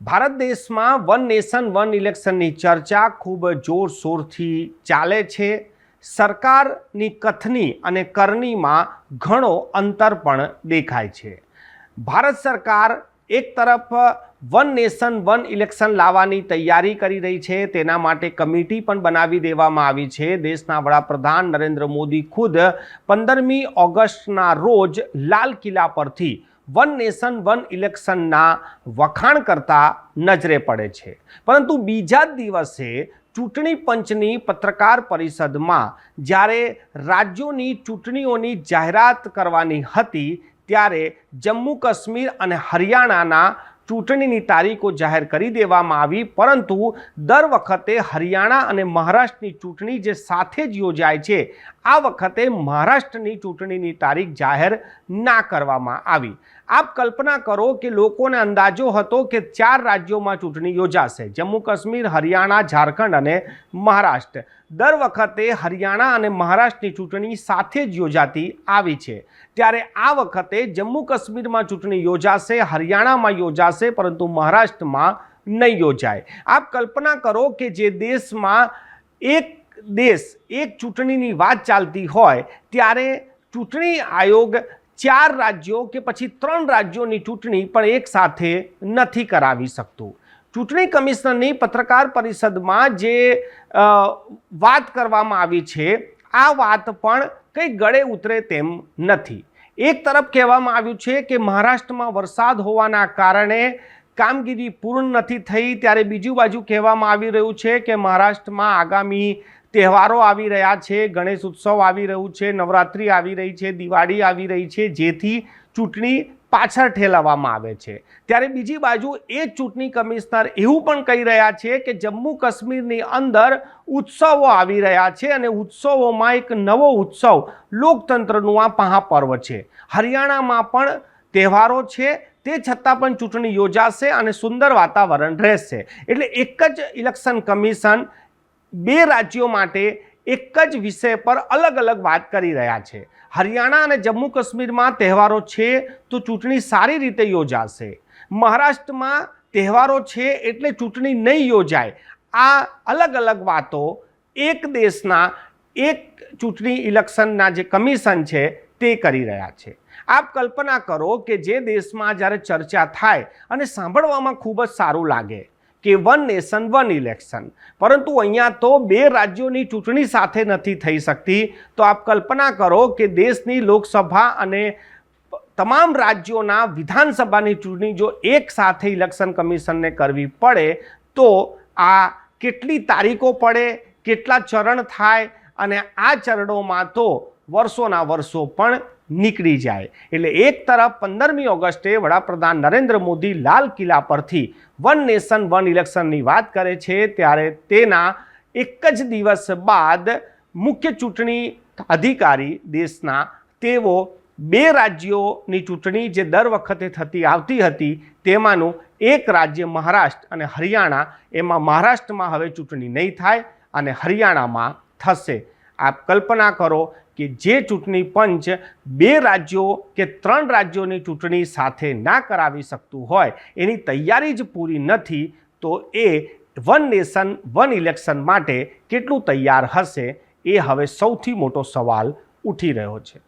ભારત દેશમાં one nation, one ઇલેક્શનની ચર્ચા ખૂબ જોરશોરથી ચાલે છે. સરકારની કથની અને કરણીમાં ઘણો અંતર પણ દેખાય છે. ભારત સરકાર એક તરફ વન નેશન, વન ઇલેક્શન લાવવાની તૈયારી કરી રહી છે. તેના માટે કમિટી પણ બનાવી દેવામાં આવી છે. દેશના વડાપ્રધાન નરેન્દ્ર મોદી ખુદ પંદરમી ઓગસ્ટના રોજ લાલ કિલ્લા પરથી વન નેશન, વન ઇલેક્શનના વખાણ કરતા નજરે પડે છે. પરંતુ બીજા દિવસે ચૂંટણી પંચની પત્રકાર પરિષદમાં જ્યારે રાજ્યોની ચૂંટણીઓની જાહેરાત કરવાની હતી ત્યારે જમ્મુ કાશ્મીર અને હરિયાણાના ચૂંટણીની તારીખો જાહેર કરી દેવામાં આવી, પરંતુ દર વખતે હરિયાણા અને મહારાષ્ટ્રની ચૂંટણી જે સાથે જ યોજાય છે, આ વખતે મહારાષ્ટ્રની ચૂંટણીની તારીખ જાહેર ના કરવામાં આવી. આપ કલ્પના કરો કે લોકોને અંદાજો હતો કે ચાર રાજ્યોમાં ચૂંટણી યોજાશે. જમ્મુ કાશ્મીર, હરિયાણા, ઝારખંડ અને મહારાષ્ટ્ર. દર વખતે હરિયાણા અને મહારાષ્ટ્રની ચૂંટણી સાથે જ યોજાતી આવી છે. ત્યારે આ વખતે જમ્મુ કાશ્મીરમાં ચૂંટણી યોજાશે, હરિયાણામાં યોજાશે, પરંતુ મહારાષ્ટ્રમાં નહીં યોજાય. આપ કલ્પના કરો કે જે દેશમાં એક દેશ એક ચૂંટણીની વાત ચાલતી હોય, ત્યારે ચૂંટણી આયોગ ચાર રાજ્યો કે પછી ત્રણ રાજ્યોની ચૂંટણી પણ એક સાથે નથી કરાવી શકતું. ચૂંટણી કમિશનરની પત્રકાર પરિષદમાં જે વાત કરવામાં આવી છે, આ વાત પણ કંઈ ગળે ઉતરે તેમ નથી. એક તરફ કહેવામાં આવ્યું છે કે મહારાષ્ટ્રમાં વરસાદ હોવાના કારણે કામગીરી પૂર્ણ નથી થઈ, ત્યારે બીજું બાજુ કહેવામાં આવી રહ્યું છે કે મહારાષ્ટ્રમાં આગામી તહેવારો આવી રહ્યા છે, ગણેશ ઉત્સવ આવી રહ્યું છે, નવરાત્રિ આવી રહી છે, દિવાળી આવી રહી છે, જેથી ચૂંટણી પાછળ ઠેલાવવામાં આવે છે. ત્યારે બીજી બાજુ એ ચૂંટણી કમિશનર એવું પણ કહી રહ્યા છે કે જમ્મુ કાશ્મીરની અંદર ઉત્સવો આવી રહ્યા છે અને ઉત્સવોમાં એક નવો ઉત્સવ લોકતંત્રનું આ મહાપર્વ છે. હરિયાણામાં પણ તહેવારો છે, તે છતાં પણ ચૂંટણી યોજાશે અને સુંદર વાતાવરણ રહેશે. એટલે એક જ ઇલેક્શન કમિશન બે રાજ્યો માટે એક જ વિષય પર અલગ અલગ વાત કરી રહ્યા છે. હરિયાણા અને જમ્મુ કાશ્મીરમાં તહેવારો છે તો ચૂંટણી સારી રીતે યોજાશે. મહારાષ્ટ્રમાં તહેવારો છે એટલે ચૂંટણી નહીં યોજાય. આ અલગ અલગ વાતો એક દેશના એક ચૂંટણી ઇલેક્શનના જે કમિશન છે તે કરી રહ્યા છે. આપ કલ્પના કરો કે જે દેશમાં જ્યારે ચર્ચા થાય અને સાંભળવામાં ખૂબ જ સારું લાગે કે વન નેશન, વન ઇલેક્શન. પરંતુ અહીંયા તો બે રાજ્યોની ચૂંટણી સાથે નથી થઈ શકતી. તો આપ કલ્પના કરો કે દેશની લોકસભા અને તમામ રાજ્યોના વિધાનસભાની ચૂંટણી જો એક સાથે ઇલેક્શન કમિશનને કરવી પડે, તો આ કેટલી તારીખો પડે, કેટલા ચરણ થાય અને આ ચરણોમાં તો વર્ષોના વર્ષો પણ નીકળી જાય. એટલે એક તરફ પંદરમી ઓગસ્ટે વડાપ્રધાન નરેન્દ્ર મોદી લાલ કિલ્લા પરથી વન નેશન, વન ઇલેક્શનની વાત કરે છે, ત્યારે તેના એક જ દિવસ બાદ મુખ્ય ચૂંટણી અધિકારી દેશના તેઓ બે રાજ્યોની ચૂંટણી જે દર વખતે થતી આવતી હતી, તેમાંનું એક રાજ્ય મહારાષ્ટ્ર અને હરિયાણા, એમાં મહારાષ્ટ્રમાં હવે ચૂંટણી નહીં થાય અને હરિયાણામાં થશે. આપ કલ્પના કરો કે જે ચૂંટણી પંચ બે રાજ્યો કે ત્રણ રાજ્યોની ચૂંટણી સાથે ના કરાવી શકતું હોય, એની તૈયારી જ પૂરી નથી, તો એ વન નેશન, વન ઇલેક્શન માટે કેટલું તૈયાર હશે, એ હવે સૌથી મોટો સવાલ ઉઠી રહ્યો છે.